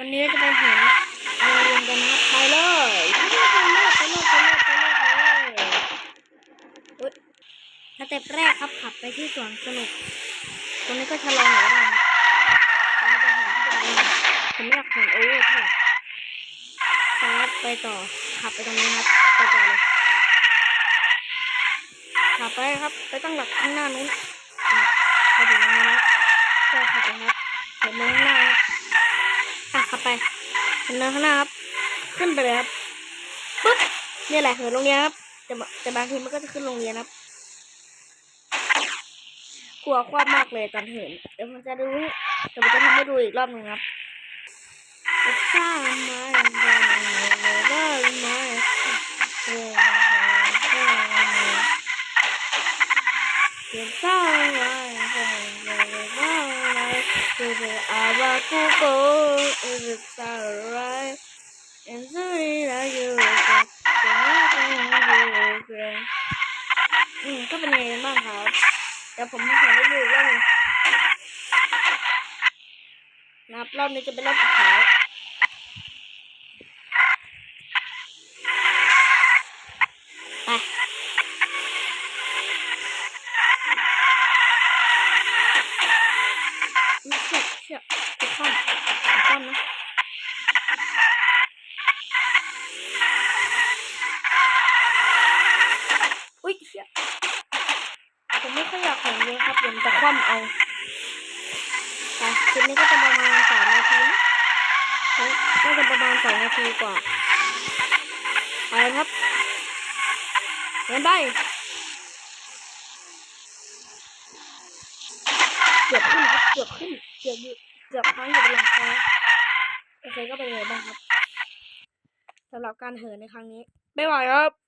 วันนี้จะไปเห็นโรงเรียนกันนะไปเลยไปเลยไปเลยไปเลยไปเลยไปเลยอุ๊ยสเต็ปแรกครับขับไปที่สวนสนุกตรงนี้ก็ชะลอหน่อยได้นะตรงนี้จะเห็นที่เป็นอะไรผมไม่อยากเห็นโอเวอร์เท่าไหร่ครับไปต่อขับไปตรงนี้ครับไปต่อเลยขับไปครับไปตั้งหลักข้างหน้านู้นอะพอดีตรงนี้นะครับใช่ขับไปครับเห็นเนินข้างหน้า ขับไปเห็นเนินข้างหน้าครับ ขึ้นไปเลยครับปุ๊บนี่แหละเหินโรงเรียนครับแต่บแต่บางทีมันก็จะขึ้นโรงเรียนครับ กลัวความมากเลยตอนเหินเดี๋ยวมันจะดูเดี๋ยวมันจะทำให้ดูอีกรอบหนึ่งครับจะสร้างมาเลยว่ามาเออจะสร้างมาเลยว่า มาคือจะอาบากูโกเออจะสร้างอะไร and so did I you again the nothing you again อืมก็เป็นไงบ้างครับเดี๋ยวผมขอได้ดูอีกรอบนึงนะครับรอบนี้จะเป็นรอบสุดท้าย ไม่ค่อยอยากแข่งเยอะครับเดี๋ยวมันจะคว่ำเอาไปคลิปนี้ก็จะประมาณสามนาทีนะน่าจะประมาณสองนาทีกว่าไปครับเดินไปเกือบขึ้นครับเกือบขึ้นเกือบอยู่เกือบค้างอยู่บนหลังคาโอเคก็เป็นไงบ้างครับสำหรับการเหินในครั้งนี้ไม่ไหวครับ